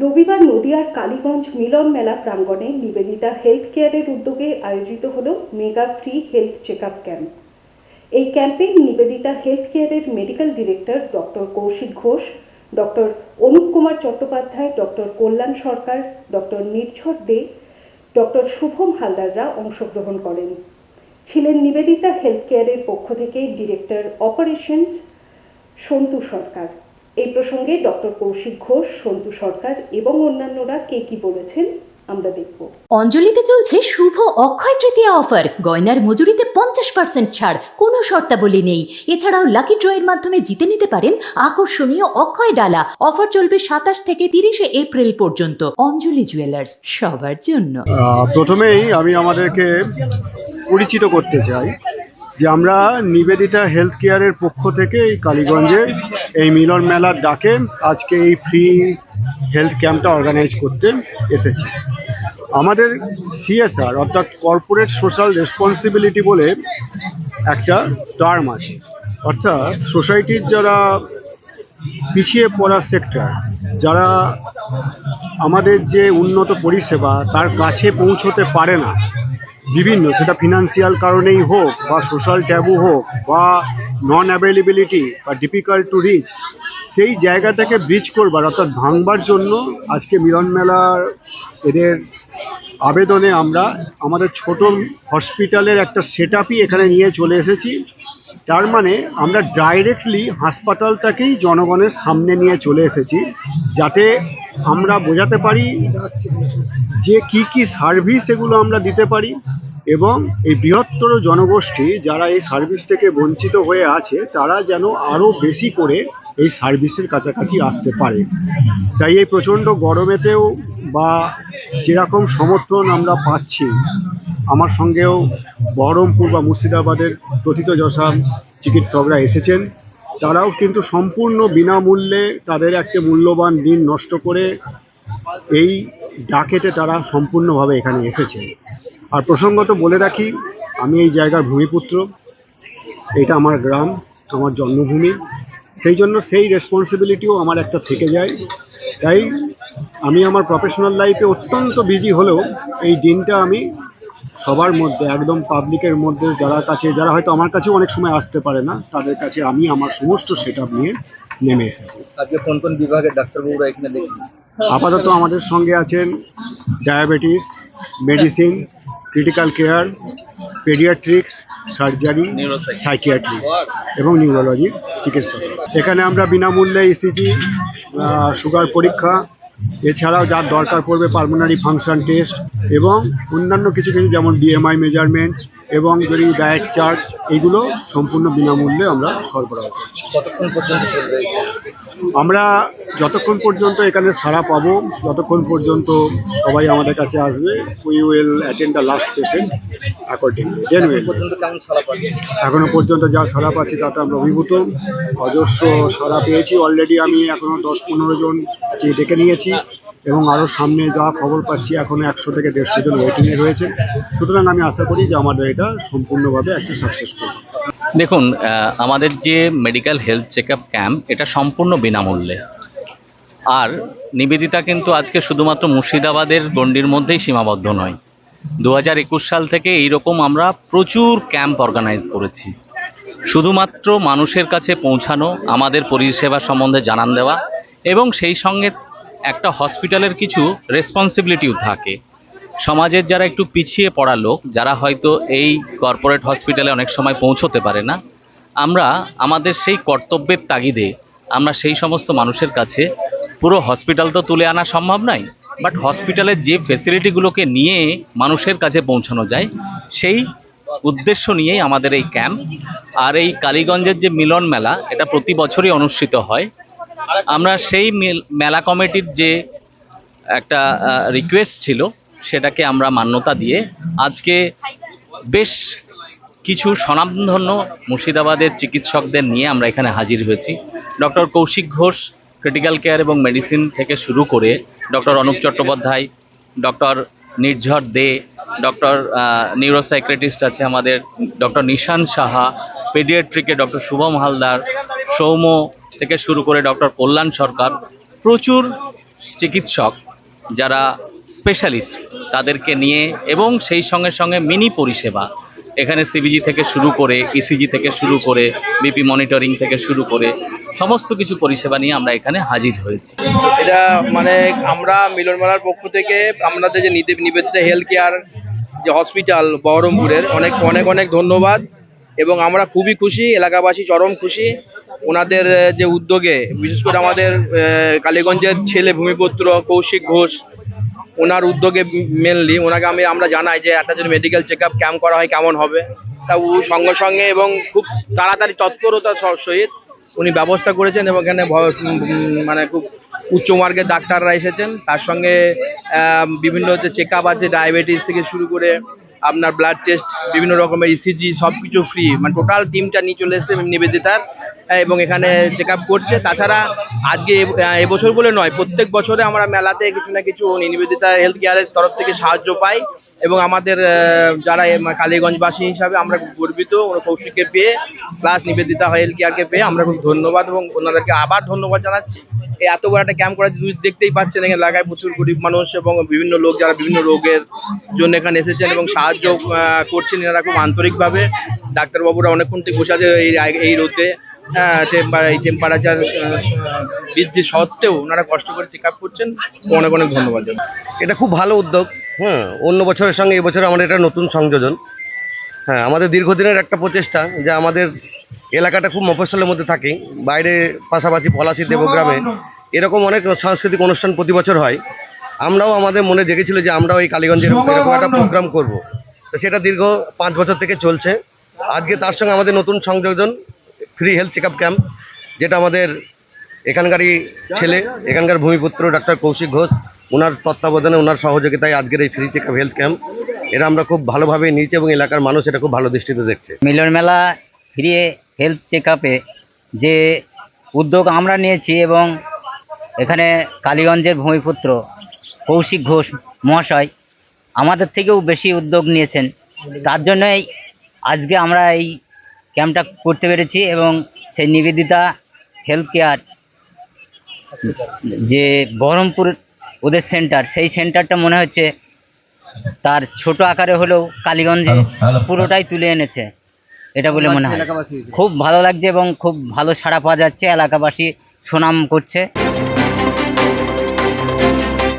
রবিবার নদিয়ার কালীগঞ্জ মিলন মেলা প্রাঙ্গণে নিবেদিতা হেলথ কেয়ারের উদ্যোগে আয়োজিত হল mega free health check up camp. এই ক্যাম্পে নিবেদিতা হেলথ কেয়ারের medical director doctor Kaushik Ghosh, doctor Anup Kumar Chattopadhyay, doctor Kalyan Sarkar, doctor Nirjhar Dey, doctor Shubham হালদাররা অংশগ্রহণ করেন। ছিলেন নিবেদিতা হেলথ কেয়ারের পক্ষ থেকে ডিরেক্টর অপারেশনস সন্তু সরকার। এই প্রসঙ্গে ডক্টর কৌশিক ঘোষ সন্তু সরকার এবং অন্যান্যরা কে কি বলেছেন আমরা দেখব। অঞ্জলিতে চলছে শুভ অক্ষয় তৃতীয়া অফার। গয়নার মজুরিতে পঞ্চাশ পার্সেন্ট ছাড় কোনো শর্তাবলী নেই। এছাড়াও লাকি ড্রয়ের মাধ্যমে জিতে নিতে পারেন আকর্ষণীয় অক্ষয় ডালা। অফার চলবে সাতাশ থেকে তিরিশে এপ্রিল পর্যন্ত। অঞ্জলি জুয়েলার্স সবার জন্য। প্রথমেই আমি আমাদেরকে পরিচিত করতে চাই। যে আমরা নিবেদিতা হেলথ কেয়ারের পক্ষ থেকে এই কালীগঞ্জে এই মিলন মেলার ডাকে আজকে এই ফ্রি হেলথ ক্যাম্পটা অর্গানাইজ করতে এসেছি। আমাদের সিএসআর অর্থাৎ কর্পোরেট সোশ্যাল রেসপন্সিবিলিটি বলে একটা টার্ম আছে। অর্থাৎ সোসাইটির যারা পিছিয়ে পড়া সেক্টর যারা আমাদের যে উন্নত পরিষেবা তার কাছে পৌঁছতে পারে না বিভিন্ন, সেটা ফিনান্সিয়াল কারণেই হোক বা সোশ্যাল ট্যাবু হোক বা নন অ্যাভেলেবিলিটি বা ডিফিকাল্ট টু রিচ সেই জায়গাটাকে ব্রিজ করবার অর্থাৎ ভাঙবার জন্য আজকে মিলন মেলার এদের আবেদনে আমরা আমাদের ছোট হসপিটালের একটা সেট এখানে নিয়ে চলে এসেছি। তার মানে আমরা ডাইরেক্টলি হাসপাতালটাকেই জনগণের সামনে নিয়ে চলে এসেছি, যাতে আমরা বোঝাতে পারি যে কি কি সার্ভিস এগুলো আমরা দিতে পারি। এবং এই বৃহত্তর জনগোষ্ঠী যারা এই সার্ভিস থেকে বঞ্চিত হয়ে আছে, তারা যেন আরও বেশি করে এই সার্ভিসের কাছাকাছি আসতে পারে। তাই এই প্রচণ্ড গরমেতেও বা যেরকম সমর্থন আমরা পাচ্ছি, আমার সঙ্গেও বহরমপুর বা মুর্শিদাবাদের প্রথিতযশা চিকিৎসকরা এসেছেন। তারাও কিন্তু সম্পূর্ণ বিনামূল্যে তাদের একটা মূল্যবান দিন নষ্ট করে এই ডাকেতে তারা সম্পূর্ণভাবে এখানে এসেছেন। আর প্রসঙ্গত বলে রাখি আমি এই জায়গার ভূমিপুত্র। এটা আমার গ্রাম আমার জন্মভূমি। সেই জন্য সেই রেসপন্সিবিলিটিও আমার একটা থেকে যায়। তাই আমি আমার প্রফেশনাল লাইফে অত্যন্ত বিজি হলেও এই দিনটা আমি সবার মধ্যে একদম পাবলিকের মধ্যে যারা কাছে যারা হয়তো আমার কাছেও অনেক সময় আসতে পারে না তাদের কাছে আমি আমার সমস্ত সেট নিয়ে নেমে এসেছি। আজকে কোন কোন বিভাগের ডাক্তারবাবুরা এখানে দেখি আপাতত আমাদের সঙ্গে আছেন diabetes medicine critical care paediatrics surgery psychiatry এবং নিউরোলজির চিকিৎসা। এখানে আমরা বিনামূল্যে ইসিজি সুগার পরীক্ষা এছাড়াও যার দরকার পড়বে পালমোনারি ফাংশন টেস্ট এবং অন্যান্য কিছু কিছু যেমন বিএমআই মেজারমেন্ট এবং যদি ডায়েট চার্ট এগুলো সম্পূর্ণ বিনামূল্যে আমরা সরবরাহ করছি। কতক্ষণ পর্যন্ত? আমরা যতক্ষণ পর্যন্ত এখানে সাড়া পাবো যতক্ষণ পর্যন্ত সবাই আমাদের কাছে আসবে। We will attend the last patient accordingly then এখন পর্যন্ত কেমন সারা পাচ্ছে এখনও পর্যন্ত যা সাড়া পাচ্ছি তাতে আমরা অভিভূত। অজস্র সাড়া পেয়েছি। অলরেডি আমি এখনও দশ পনেরো জন যে ডেকে নিয়েছি। এবং আরও সামনে যা খবর পাচ্ছি, এখনও একশো থেকে দেড়শো জন ওয়েটিংয়ে রয়েছে। সুতরাং আমি আশা করি যে আমাদের এটা সম্পূর্ণভাবে একটা সাকসেসফুল দেখুন আমাদের যে মেডিকেল হেলথ চেক ক্যাম্প এটা সম্পূর্ণ বিনামূল্যে। আর নিবেদিতা কিন্তু আজকে শুধুমাত্র মুর্শিদাবাদের গণ্ডির মধ্যেই সীমাবদ্ধ নয়। দু সাল থেকে এইরকম আমরা প্রচুর ক্যাম্প অর্গানাইজ করেছি। শুধুমাত্র মানুষের কাছে পৌঁছানো, আমাদের পরিষেবা সম্বন্ধে জানান দেওয়া এবং সেই সঙ্গে একটা হসপিটালের কিছু রেসপন্সিবিলিটিও থাকে। সমাজের যারা একটু পিছিয়ে পড়া লোক, যারা হয়তো এই কর্পোরেট হসপিটালে অনেক সময় পৌঁছতে পারে না, আমরা আমাদের সেই কর্তব্যের তাগিদে আমরা সেই সমস্ত মানুষের কাছে পুরো হসপিটাল তো তুলে আনা সম্ভব নয় বাট হসপিটালের যে ফেসিলিটিগুলোকে নিয়ে মানুষের কাছে পৌঁছানো যায়, সেই উদ্দেশ্য নিয়েই আমাদের এই ক্যাম্প আর এই কালীগঞ্জের যে মিলন মেলা, এটা প্রতি বছরই অনুষ্ঠিত হয়। আমরা সেই মেলা কমিটির যে একটা রিকোয়েস্ট ছিল, সেটাকে আমরা মান্যতা দিয়ে আজকে বেশ কিছু স্বনামধন্য মুর্শিদাবাদের চিকিৎসকদের নিয়ে আমরা এখানে হাজির হয়েছি। Doctor Kaushik Ghosh critical care এবং মেডিসিন থেকে শুরু করে doctor Anup Chattopadhyay, doctor Nirjhar De, doctor neuropsychiatrist আছে আমাদের, ডক্টর নিশান সাহা পেডিয়াট্রিকে ডক্টর শুভম হালদার, সৌম্য থেকে শুরু করে ডক্টর কল্যাণ সরকার প্রচুর চিকিৎসক যারা স্পেশালিস্ট তাদেরকে নিয়ে এবং সেই সঙ্গে সঙ্গে মিনি পরিষেবা। এখানে সিবিজি থেকে শুরু করে ইসিজি থেকে শুরু করে বিপি মনিটরিং থেকে শুরু করে সমস্ত কিছু পরিষেবা নিয়ে আমরা এখানে হাজির হয়েছি। এটা মানে আমরা মিলনমেলার পক্ষ থেকে আমাদের যে নিবেদিত হেলথ কেয়ার যে হসপিটাল বহরমপুরের, অনেক অনেক অনেক ধন্যবাদ। এবং আমরা খুবই খুশি, এলাকাবাসী চরম খুশি। ওনাদের যে উদ্যোগে, বিশেষ করে আমাদের কালীগঞ্জের ছেলে ভূমিপুত্র কৌশিক ঘোষ, ওনার উদ্যোগে মেনলি ওনাকে আমি, আমরা জানাই যে একটা যদি মেডিকেল চেক আপ ক্যাম্প করা হয় কেমন হবে। তা ও সঙ্গে সঙ্গে এবং খুব তাড়াতাড়ি তৎপরতার সহিত উনি ব্যবস্থা করেছেন এবং এখানে মানে খুব উচ্চ মার্গের ডাক্তাররা এসেছেন। তার সঙ্গে বিভিন্ন যে চেক আপ আছে ডায়াবেটিস থেকে শুরু করে আপনার ব্লাড টেস্ট বিভিন্ন রকমের ইসিজি সব কিছু ফ্রি মানে টোটাল টিমটা নিয়ে চলে এসেছে নিবেদিতার আহ, এবং এখানে চেক আপ করছে। তাছাড়া আজকে এবছর বলে নয় প্রত্যেক বছরে আমরা মেলাতে কিছু না কিছু নিবেদিতা হেলথ কেয়ারের তরফ থেকে সাহায্য পাই এবং আমাদের যারা কালীগঞ্জবাসী হিসাবে আমরা খুব গর্বিত কৌশিককে পেয়ে প্লাস নিবেদিতা হেলথ কেয়ারকে পেয়ে আমরা খুব ধন্যবাদ এবং ওনাদেরকে আবার ধন্যবাদ জানাচ্ছি। এত বড় একটা ক্যাম্প করা দেখতেই পাচ্ছেন, এখানে এলাকায় প্রচুর গরিব মানুষ এবং বিভিন্ন লোক যারা বিভিন্ন রোগের জন্য এখানে এসেছেন এবং সাহায্য করছেন এনারা খুব আন্তরিকভাবে। ডাক্তারবাবুরা অনেকক্ষণ থেকে বসে আছে এই এই রোদে। হ্যাঁ এই টেম্পারেচার বৃদ্ধি সত্ত্বেও ওনারা কষ্ট করে চেক আপ করছেন। অনেক অনেক ধন্যবাদ এটা খুব ভালো উদ্যোগ হ্যাঁ অন্য বছরের সঙ্গে এবছর আমাদের এটা নতুন সংযোজন। হ্যাঁ আমাদের দীর্ঘদিনের একটা প্রচেষ্টা যে আমাদের এলাকাটা খুব মফস্বলের মধ্যে থাকে। বাইরে পাশাপাশি পলাশি দেবগ্রামে এরকম অনেক সাংস্কৃতিক অনুষ্ঠান প্রতি বছর হয়। আমরাও আমাদের মনে জেগেছিল যে আমরাও এই কালীগঞ্জের এরকম একটা প্রোগ্রাম করব। তো সেটা দীর্ঘ পাঁচ বছর থেকে চলছে। আজকে তার সঙ্গে আমাদের নতুন সংযোজন free health check up camp যেটা আমাদের এখানকারই ছেলে এখানকার ভূমিপুত্র ডাক্তার কৌশিক ঘোষ ওনার তত্ত্বাবধানে ওনার সহযোগিতায় আজকের এই ফ্রি চেকআপ হেলথ ক্যাম্প এটা আমরা খুব ভালোভাবে নিয়েছি এবং এলাকার মানুষ এটা খুব ভালো দৃষ্টিতে দেখছে। মিলন মেলা ফ্রি হেলথ চেক আপে যে উদ্যোগ আমরা নিয়েছি এবং এখানে কালীগঞ্জের ভূমিপুত্র কৌশিক ঘোষ মহাশয় আমাদের থেকেও বেশি উদ্যোগ নিয়েছেন। তার জন্যই আজকে আমরা এই ক্যাম্পটা করতে পেরেছি এবং সেই নিবেদিতা হেলথ কেয়ার যে বহরমপুর ওদের সেন্টার সেই সেন্টারটা মনে হচ্ছে তার ছোট আকারে হলেও কালীগঞ্জে পুরোটাই তুলে এনেছে। এটা বলে মনে হয়। খুব ভালো লাগছে এবং খুব ভালো সাড়া পাওয়া যাচ্ছে। এলাকাবাসী সুনাম করছে।